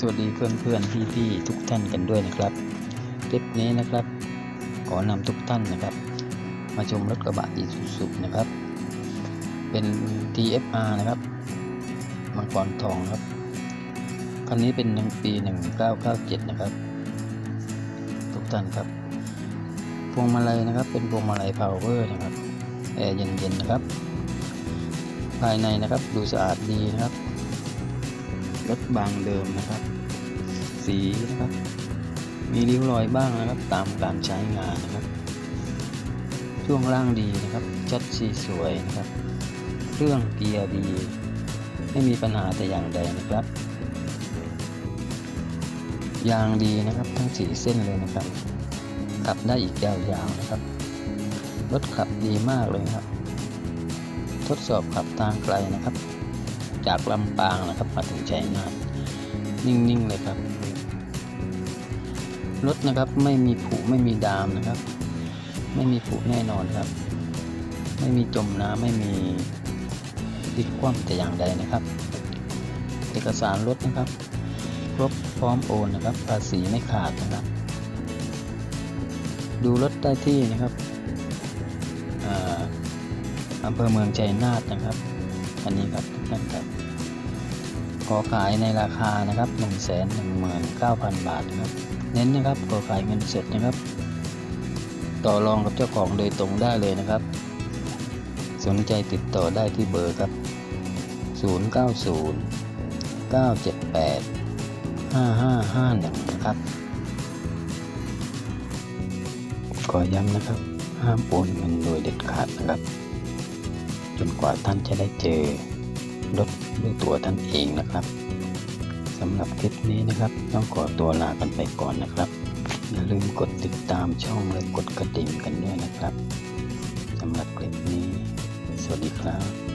สวัสดีเพื่อนเพื่อนพี่พี่ๆทุกท่านกันด้วยนะครับ คลิปนี้นะครับ ขอนำทุกท่านนะครับ มาชมรถกระบะอีซูซุนะครับ เป็น TFR นะครับมังกรทองครับคันนี้เป็นหนึ่งปี 1997 นะครับ ทุกท่านครับพวงมาลัยนะครับ เป็นพวงมาลัยพาวเวอร์นะครับแอร์เย็นๆนะครับ ภายในนะครับดูสะอาดดีนะครับ รถบางเดิมนะครับ สีนะครับ มีริ้วรอยบ้างนะครับ ตามการใช้งานนะครับ ช่วงล่างดีนะครับ ชัดสีสวยนะครับ เครื่องเกียร์ดี ไม่มีปัญหาแต่อย่างใดนะครับ ยางดีนะครับทั้งสีเส้นเลยนะครับ ขับได้อีกยาวๆนะครับ รถขับดีมากเลยครับ ทดสอบขับทางไกลนะครับ จากลำปางนะครับมาถึงชัยนาทนิ่งๆเลยครับ รถนะครับไม่มีผุไม่มีดามนะครับ ไม่มีผุแน่นอนครับ ไม่มีจมน้ำไม่มีพลิกคว่ำแต่อย่างใดนะครับ เอกสารรถนะครับ ครบพร้อมโอนนะครับ ภาษีไม่ขาดนะครับ ดูรถได้ที่นะครับออำเภอเมืองชัยนาทนะครับ อันนี้ครับทุกท่านครับขอขายในราคานะครับ 1 1 9 0 0 0 บาทนะครับ เน้นนะครับขอขายเงินสดนะครับ ต่อรองกับเจ้าของโดยตรงได้เลยนะครับ สนใจติดต่อได้ที่เบอร์ครับ 090 978 5551 นะครับขอย้ำนะครับ ห้ามโอนเงินโดยเด็ดขาดนะครับ จนกว่าท่านจะได้เจอรถด้วยตัวท่านเองนะครับสำหรับคลิปนี้นะครับ ต้องขอตัวลากันไปก่อนนะครับอย่าลืมกดติดตามช่องและกดกระดิ่งกันด้วยนะครับสำหรับคลิปนี้ สวัสดีครับ